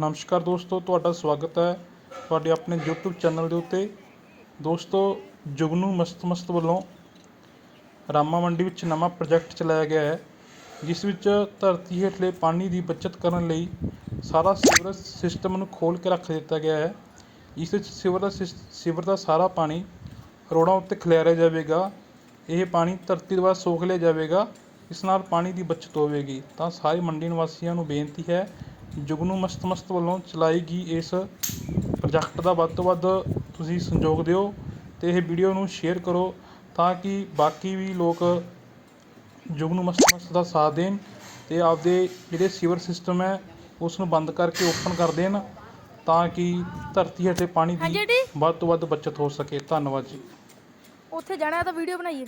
ਨਮਸਕਾਰ ਦੋਸਤੋ, ਤੁਹਾਡਾ ਸਵਾਗਤ ਹੈ ਤੁਹਾਡੇ ਆਪਣੇ YouTube ਚੈਨਲ ਦੇ ਉੱਤੇ। ਦੋਸਤੋ, ਜੁਗਨੂ ਮਸਤ ਮਸਤ ਵੱਲੋਂ ਰਾਮਾ ਮੰਡੀ ਵਿੱਚ ਨਵਾਂ ਪ੍ਰੋਜੈਕਟ ਚਲਾਇਆ ਗਿਆ ਹੈ, ਜਿਸ ਵਿੱਚ ਧਰਤੀ ਹੇਠਲੇ ਪਾਣੀ ਦੀ ਬਚਤ ਕਰਨ ਲਈ ਸਾਰਾ ਸੀਵਰੇਜ ਸਿਸਟਮ ਨੂੰ ਖੋਲ੍ਹ ਕੇ ਰੱਖ ਦਿੱਤਾ ਗਿਆ ਹੈ। ਇਸ ਵਿੱਚ ਸੀਵਰ ਦਾ ਸਿਸ, ਸੀਵਰ ਦਾ ਸਾਰਾ ਪਾਣੀ ਰੋਡਾਂ ਉੱਤੇ ਖਿਲਾਰਿਆ ਜਾਵੇਗਾ। ਇਹ ਪਾਣੀ ਧਰਤੀ ਦੁਆਰਾ ਸੋਖ ਲਿਆ ਜਾਵੇਗਾ। ਇਸ ਨਾਲ ਪਾਣੀ ਦੀ ਬਚਤ ਹੋਵੇਗੀ। ਤਾਂ ਸਾਰੇ ਮੰਡੀ ਨਿਵਾਸੀਆਂ ਨੂੰ ਬੇਨਤੀ ਹੈ ਜੁਗਨੂ ਮਸਤ ਮਸਤ ਵੱਲੋਂ ਚਲਾਈ ਗਈ ਇਸ ਪ੍ਰੋਜੈਕਟ ਦਾ। ਵੱਧ ਤੋਂ ਵੱਧ ਤੁਸੀਂ ਸੰਯੋਗ ਦਿਓ ਅਤੇ ਇਹ ਵੀਡੀਓ ਨੂੰ ਸ਼ੇਅਰ ਕਰੋ ਤਾਂ ਕਿ ਬਾਕੀ ਵੀ ਲੋਕ ਜੁਗਨੂ ਮਸਤ ਮਸਤ ਦਾ ਸਾਥ ਦੇਣ ਅਤੇ ਆਪਦੇ ਜਿਹੜੇ ਸੀਵਰ ਸਿਸਟਮ ਹੈ ਉਸ ਨੂੰ ਬੰਦ ਕਰਕੇ ਓਪਨ ਕਰ ਦੇਣ ਤਾਂ ਕਿ ਧਰਤੀ ਹੇਠਲੇ ਪਾਣੀ ਦੀ ਵੱਧ ਤੋਂ ਵੱਧ ਬਚਤ ਹੋ ਸਕੇ। ਧੰਨਵਾਦ ਜੀ। ਉੱਥੇ ਜਾਣਾ ਤਾਂ ਵੀਡੀਓ ਬਣਾਈਏ।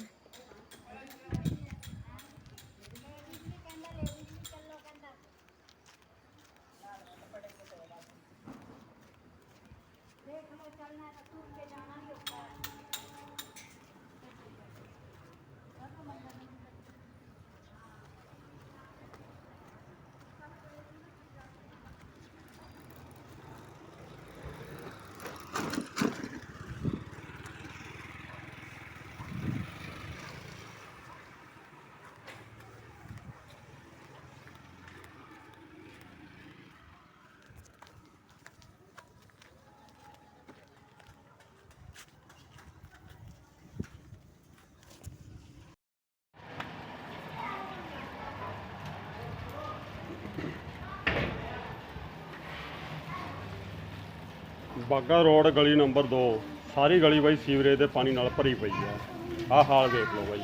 ਮੈਂ ਤਾਂ ਘੁੰਮ ਕੇ ਜਾਣਾ ਬਾਗਾ ਰੋਡ ਗਲੀ ਨੰਬਰ 2 ਸਾਰੀ ਗਲੀ ਬਾਈ ਸੀਵਰੇਜ ਦੇ ਪਾਣੀ ਨਾਲ ਭਰੀ ਪਈ ਆ। ਆਹ ਹਾਲ ਦੇਖ ਲਓ ਬਾਈ।